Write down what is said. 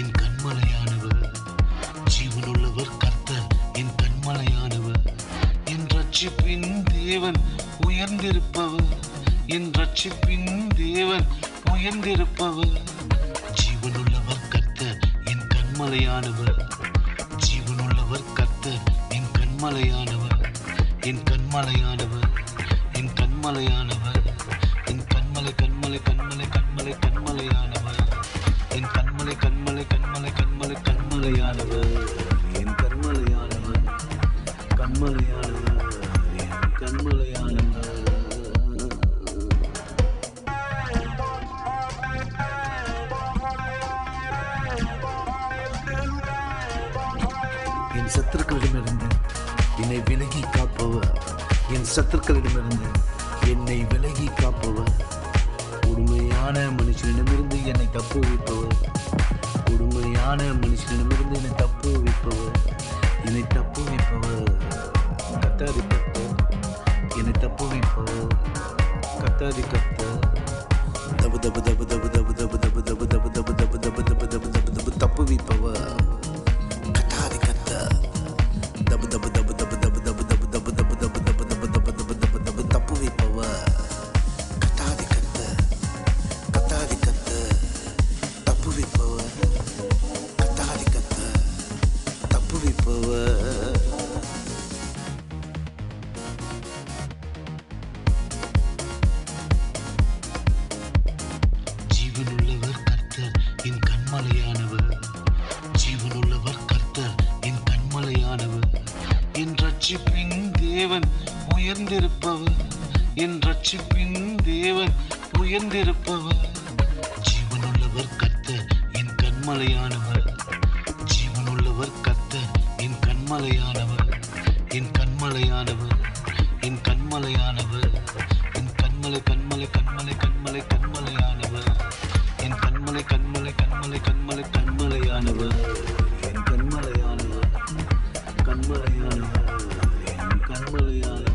என் கண்மலையானவர். ஜீவனுள்ளவர் கர்த்தர் என் கண்மலையானவர். என் ரட்சிப்பின் தேவன் உயர்ந்திருப்பவர். என் ரட்சிப்பின் தேவன் உயர்ந்திருப்பவர். ஜீவனுள்ளவர் கர்த்தர் என் கண்மலையானவர். ஜீவனுள்ளவர் கர்த்தர் என் கண்மலையானவர். என் கண்மலையானவர் என் கண்மலையானவர். என் கண்மலை கண்மலை கண்மலை கண்மலை கண்மலையான கண்மலையானவர் என் கண்மலையானவர் கண்மலையானவர் என் கண்மலையானவர். என் சத்துருக்களிடமிருந்து என்னை விலகி காப்பவர். என் சத்துருக்களிடமிருந்து என்னை விலகி காப்பவர். உண்மையான மனுஷனிடமிருந்து என்னை தப்பு வைப்பவர். கொடுமையான மனுஷனிடமிருந்து என்னை தப்பு வைப்பவர். என்னை தப்பு வைப்பவர். கத்தாதி கத்த என்னை தப்பு வைப்பவர். கத்தாதி கத்த தபு தபு தபு தபு தபு தப்பு ஜீவனுள்ளவர் கர்த்தர் என் கண்மலையானவர். ஜீவனுள்ளவர் கர்த்தர் என் கண்மலையானவர். என் ரட்சிப்பின் தேவன் உயர்ந்திருப்பவர். என் ரட்சிப்பின் தேவன் உயர்ந்திருப்பவர். ஜீவனுள்ளவர் கர்த்தர் என் கண்மலையானவர். கண்மலையானவர் என் கண்மலையானவர் என் கண்மலையானவர் என் கண்மலை கண்மலை கண்மலை கண்மலை கண்மலையானவர் என் கண்மலை கண்மலை கண்மலை கண்மலை கண்மலையானவர் என் கண்மலையானவர் கண்மலையானவர் என் கண்மலையானவர்